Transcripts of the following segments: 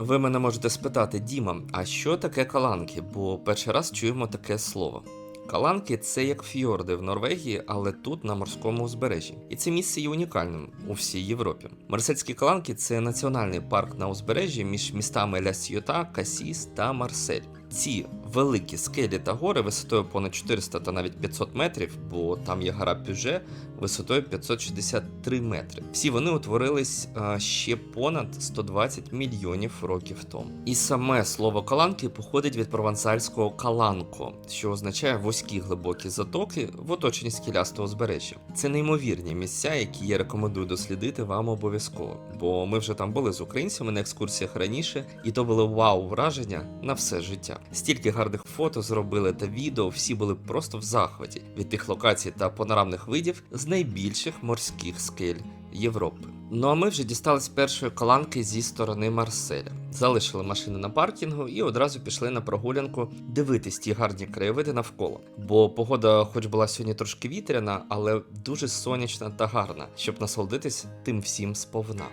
Ви мене можете спитати, Діма, а що таке каланки? Бо перший раз чуємо таке слово. Каланки це як фьорди в Норвегії, але тут на морському узбережжі. І це місце є унікальним у всій Європі. Марсельські каланки це національний парк на узбережжі між містами Ля Сьюта, Касіс та Марсель. Ці великі скелі та гори висотою понад 400 та навіть 500 метрів, бо там є гора Пюже висотою 563 метри. Всі вони утворились ще понад 120 мільйонів років тому. І саме слово каланки походить від провансальського каланко, що означає вузькі глибокі затоки в оточенні скелястого узбережжя. Це неймовірні місця, які я рекомендую дослідити вам обов'язково. Бо ми вже там були з українцями на екскурсіях раніше, і то були вау враження на все життя. Стільки гарних фото зробили та відео, всі були просто в захваті від тих локацій та панорамних видів з найбільших морських скель Європи. Ну а ми вже дістались першої коланки зі сторони Марселя. Залишили машини на паркінгу і одразу пішли на прогулянку дивитись ті гарні краєвиди навколо. Бо погода, хоч була сьогодні трошки вітряна, але дуже сонячна та гарна, щоб насолодитись тим всім сповна.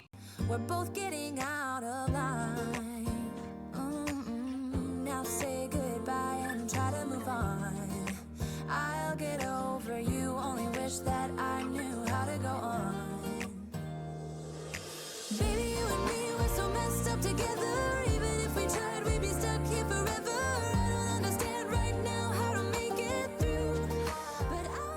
We're both getting out of line. I'll get over you, only wish that I knew how to go on. Baby, you and me, we're so messed up together.